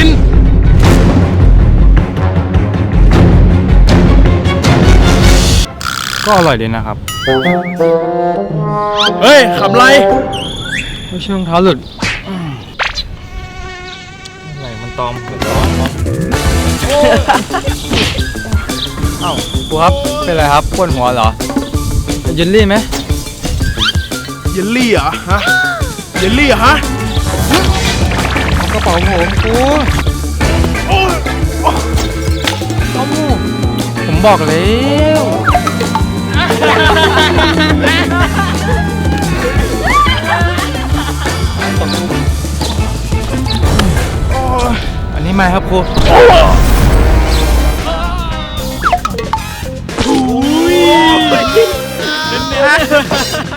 ิน ก็อร่อยเลยนะครับ เฮ้ยขับไรไม่ใช่รองเท้าหลุดอะไรมันตอมมันตอมเอ้าครูครับ เป็นไรครับปวดหัวเหรอเยลลี่ไหมเยลลี่เหรฮะเยลลี่เหรอฮะ มผมกูเอาหมูผมบอกแล้วอันนี้มาครับครู